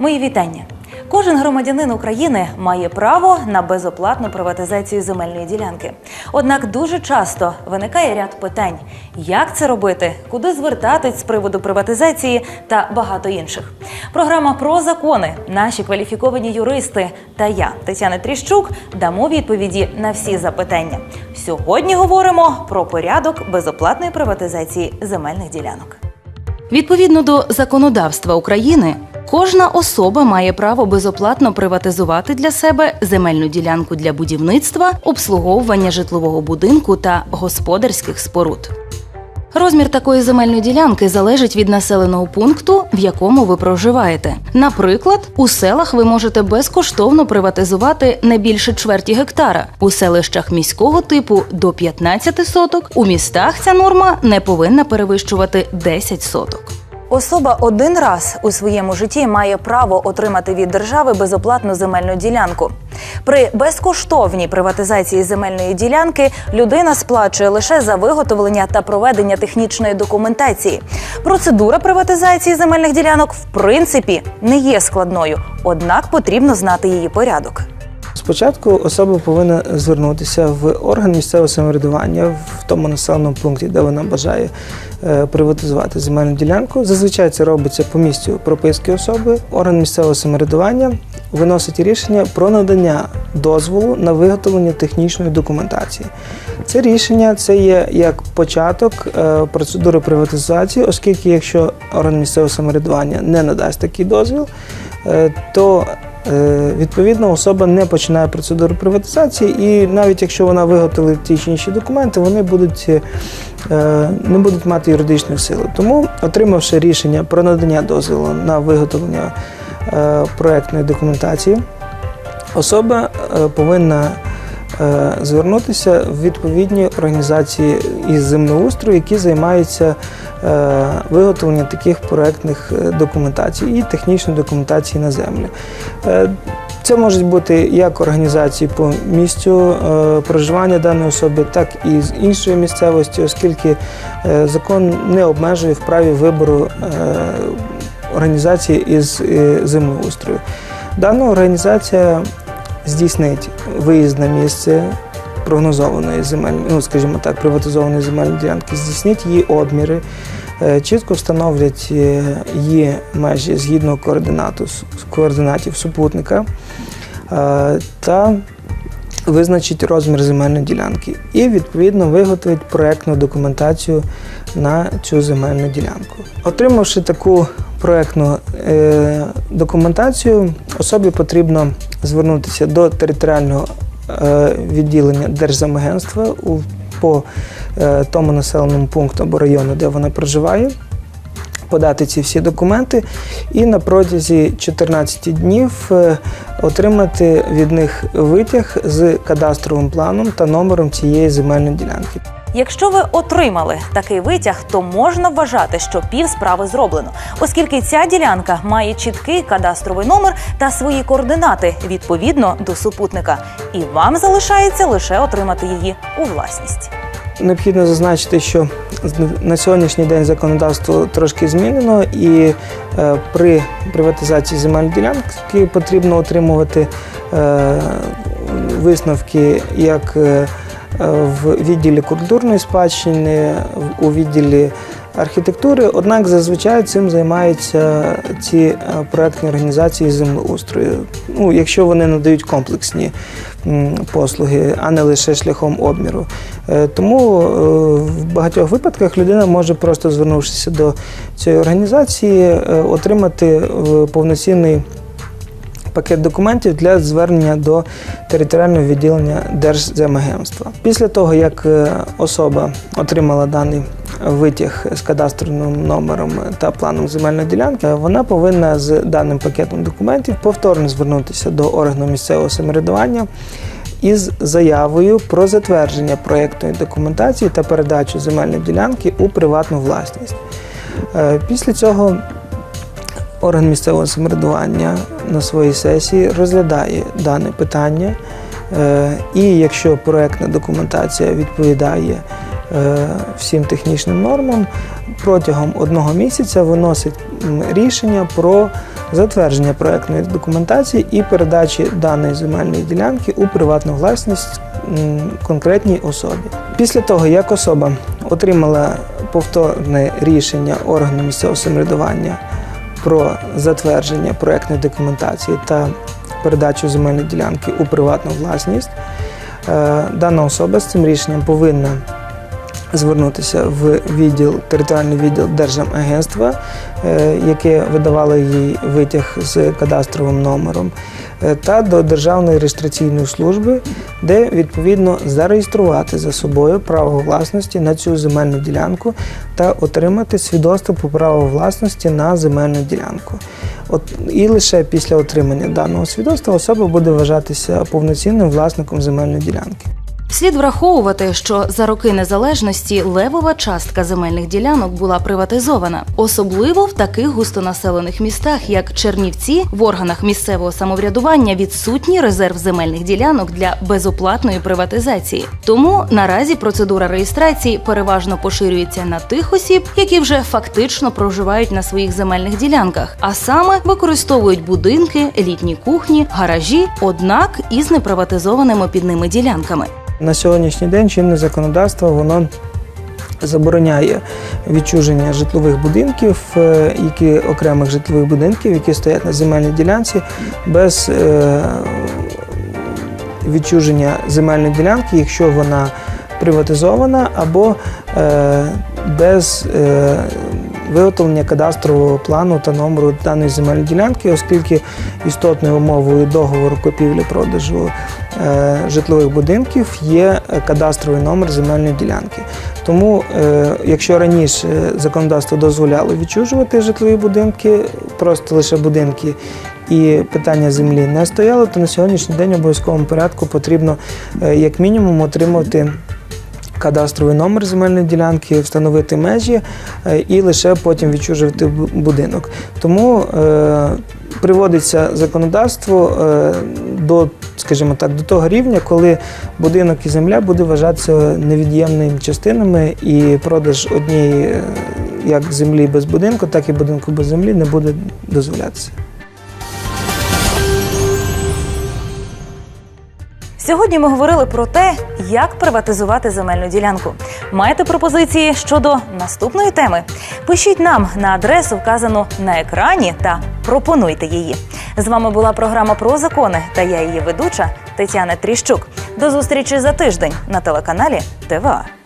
Мої вітання. Кожен громадянин України має право на безоплатну приватизацію земельної ділянки. Однак дуже часто виникає ряд питань: як це робити, куди звертатись з приводу приватизації та багато інших. Програма про закони, наші кваліфіковані юристи та я, Тетяна Тріщук, дамо відповіді на всі запитання. Сьогодні говоримо про порядок безоплатної приватизації земельних ділянок. Відповідно до законодавства України, кожна особа має право безоплатно приватизувати для себе земельну ділянку для будівництва, обслуговування житлового будинку та господарських споруд. Розмір такої земельної ділянки залежить від населеного пункту, в якому ви проживаєте. Наприклад, у селах ви можете безкоштовно приватизувати не більше чверті гектара, у селищах міського типу до 15 соток, у містах ця норма не повинна перевищувати 10 соток. Особа один раз у своєму житті має право отримати від держави безоплатну земельну ділянку. При безкоштовній приватизації земельної ділянки людина сплачує лише за виготовлення та проведення технічної документації. Процедура приватизації земельних ділянок в принципі не є складною, однак потрібно знати її порядок. Спочатку особа повинна звернутися в орган місцевого самоврядування в тому населеному пункті, де вона бажає е, приватизувати земельну ділянку. Зазвичай це робиться по місцю прописки особи. Орган місцевого самоврядування виносить рішення про надання дозволу на виготовлення технічної документації. Це рішення це є як початок е, процедури приватизації, оскільки якщо орган місцевого самоврядування не надасть такий дозвіл, е, то Відповідно, особа не починає процедуру приватизації, і навіть якщо вона виготовить ті чи інші документи, вони будуть, е, не будуть мати юридичної сили. Тому, отримавши рішення про надання дозволу на виготовлення е, проектної документації, особа е, повинна е, звернутися в відповідні організації із землеустрою, які займаються е, виготовленням таких проектних е, документацій і технічної документації на землі. Е, Це можуть бути як організації по місцю проживання даної особи, так і з іншої місцевості, оскільки закон не обмежує в праві вибору організації із землеустрою. Дана організація здійснить виїзд на місце прогнозованої земельної, ну скажімо так, приватизованої земельної ділянки, здійснить її обміри, е, чітко встановлять е, її межі згідно координатів супутника е, та визначить розмір земельної ділянки і відповідно виготовить проектну документацію на цю земельну ділянку. Отримавши таку проектну е, документацію, особі потрібно звернутися до територіального відділення Держземагентства по е, тому населеному пункту або району, де вона проживає. Подати ці всі документи і на протязі 14 днів е, отримати від них витяг з кадастровим планом та номером цієї земельної ділянки. Якщо ви отримали такий витяг, то можна вважати, що пів справи зроблено, оскільки ця ділянка має чіткий кадастровий номер та свої координати відповідно до супутника, і вам залишається лише отримати її у власність. Необхідно зазначити, що на сьогоднішній день законодавство трошки змінено, і е, при приватизації земельної ділянки потрібно отримувати е, висновки як е, в відділі культурної спадщини, у відділі архітектури. Однак зазвичай цим займаються ці е, проектні організації землеустрою. Ну, якщо вони надають комплексні послуги, а не лише шляхом обміру. Е, Тому е, в багатьох випадках людина може просто звернувшися до цієї організації, е, отримати е, повноцінний пакет документів для звернення до територіального відділення Держземагентства. Після того, як е, особа отримала даний витяг з кадастровим номером та планом земельної ділянки, вона повинна з даним пакетом документів повторно звернутися до органу місцевого самоврядування із заявою про затвердження проєктної документації та передачу земельної ділянки у приватну власність. Е, Після цього орган місцевого самоврядування на своїй сесії розглядає дане питання. Е, І якщо проектна документація відповідає е, всім технічним нормам, протягом одного місяця виносить рішення про затвердження проектної документації і передачі даної земельної ділянки у приватну власність конкретній особі. Після того, як особа отримала повторне рішення органу місцевого самоврядування про затвердження проектної документації та передачу земельної ділянки у приватну власність, е, дана особа з цим рішенням повинна звернутися в відділ, територіальний відділ Держамагентства, е, яке видавало їй витяг з кадастровим номером, е, та до Державної реєстраційної служби, де відповідно зареєструвати за собою право власності на цю земельну ділянку та отримати свідоцтво по праву власності на земельну ділянку. От і лише після отримання даного свідоцтва особа буде вважатися повноцінним власником земельної ділянки. Слід враховувати, що за роки незалежності левова частка земельних ділянок була приватизована, особливо в таких густонаселених містах, як Чернівці, в органах місцевого самоврядування відсутній резерв земельних ділянок для безоплатної приватизації. Тому наразі процедура реєстрації переважно поширюється на тих осіб, які вже фактично проживають на своїх земельних ділянках, а саме використовують будинки, літні кухні, гаражі, однак із неприватизованими під ними ділянками. На сьогоднішній день чинне законодавство воно забороняє відчуження житлових будинків, е, які окремих житлових будинків, які стоять на земельній ділянці, без е, відчуження земельної ділянки, якщо вона приватизована, або е, без виготовлення кадастрового плану та номеру даної земельної ділянки, оскільки істотною умовою договору купівлі-продажу е, житлових будинків є кадастровий номер земельної ділянки. Тому, е, якщо раніше законодавство дозволяло відчужувати житлові будинки, просто лише будинки. І питання землі не стояло, то на сьогоднішній день в обов'язковому порядку потрібно е, як мінімум отримати кадастровий номер земельної ділянки, встановити межі е, і лише потім відчужувати будинок. Тому е, приводиться законодавство е, до, скажімо так, до того рівня, коли будинок і земля буде вважатися невід'ємними частинами, і продаж однієї як землі без будинку, так і будинку без землі не буде дозволятися. Сьогодні ми говорили про те, як приватизувати земельну ділянку. Маєте пропозиції щодо наступної теми? Пишіть нам на адресу, вказану на екрані, та пропонуйте її. З вами була програма про закони та я її ведуча Тетяна Тріщук. До зустрічі за тиждень на телеканалі ТВА.